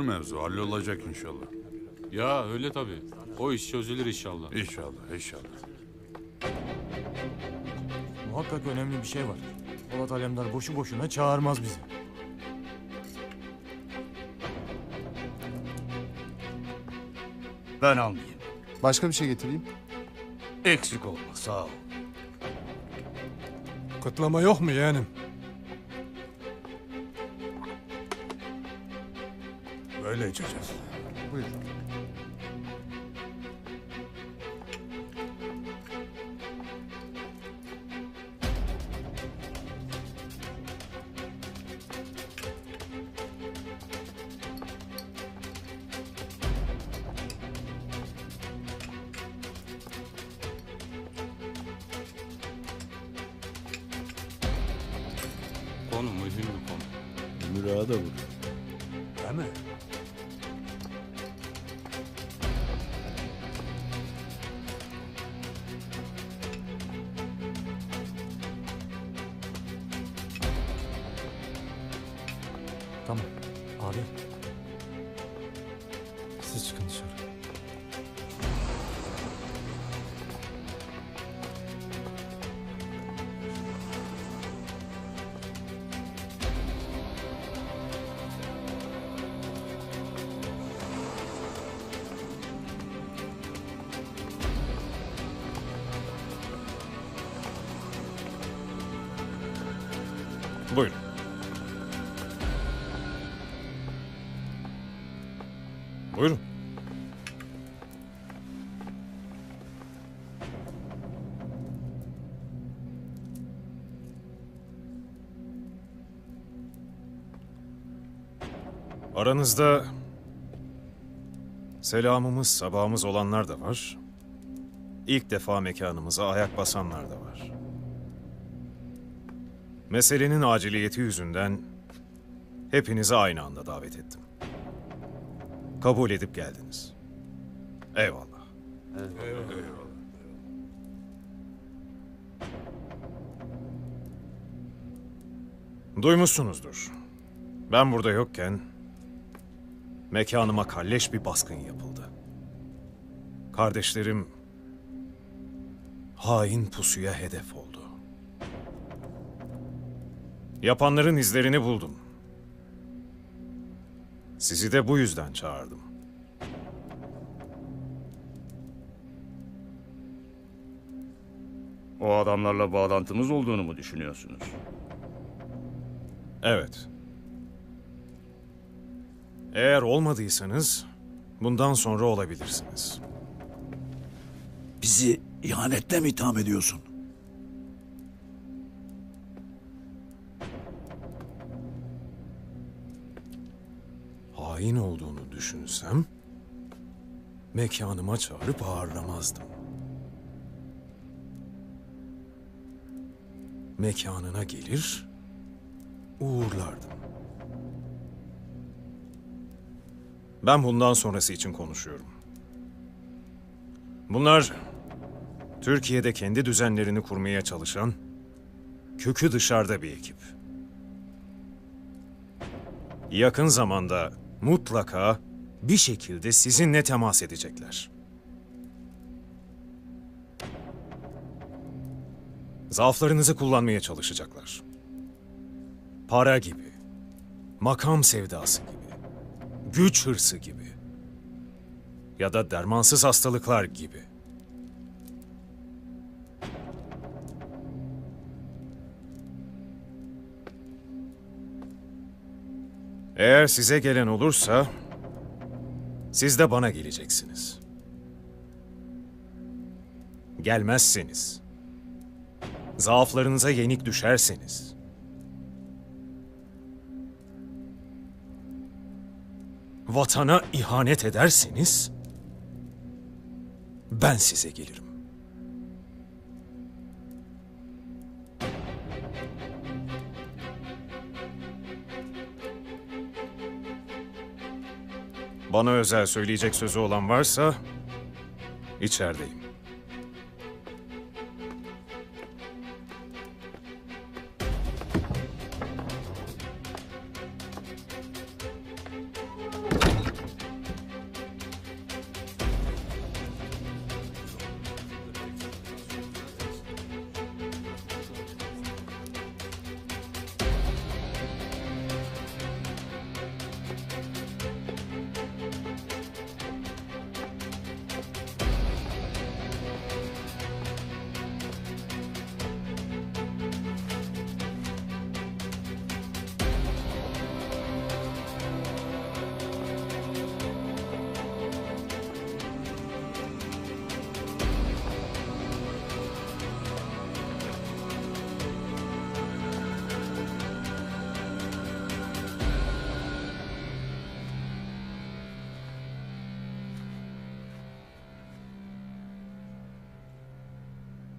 mevzu hallolacak inşallah. Ya öyle tabii. O iş çözülür inşallah. İnşallah, inşallah. Muhakkak önemli bir şey var. Polat Alemdar boşu boşuna çağırmaz bizi. Ben almayayım. Başka bir şey getireyim. Eksik olma sağ ol. Kıtlama yok mu yeğenim? Böyle içeceğiz. Buyurun. Konu mühim bir konu. Mürada vur. Değil mi? Tamam. Abi. Siz çıkın dışarı. Buyurun. Buyurun. Aranızda selamımız, sabahımız olanlar da var. İlk defa mekanımıza ayak basanlar da var. Meselenin aciliyeti yüzünden hepinizi aynı anda davet ettim. Kabul edip geldiniz. Eyvallah. Duymuşsunuzdur. Ben burada yokken mekanıma kalleş bir baskın yapıldı. Kardeşlerim hain pusuya hedef oldu. Yapanların izlerini buldum. Sizi de bu yüzden çağırdım. O adamlarla bağlantımız olduğunu mu düşünüyorsunuz? Evet. Eğer olmadıysanız bundan sonra olabilirsiniz. Bizi ihanetle mi itham ediyorsun? Hain olduğunu düşünsem mekanıma çağırıp ağırlamazdım. Mekanına gelir, uğurlardım. Ben bundan sonrası için konuşuyorum. Bunlar Türkiye'de kendi düzenlerini kurmaya çalışan kökü dışarıda bir ekip. Yakın zamanda mutlaka bir şekilde sizinle temas edecekler. Zaaflarınızı kullanmaya çalışacaklar. Para gibi, makam sevdası gibi, güç hırsı gibi ya da dermansız hastalıklar gibi. Eğer size gelen olursa siz de bana geleceksiniz. Gelmezseniz, zaaflarınıza yenik düşerseniz, vatana ihanet ederseniz, ben size gelirim. Bana özel söyleyecek sözü olan varsa içerideyim.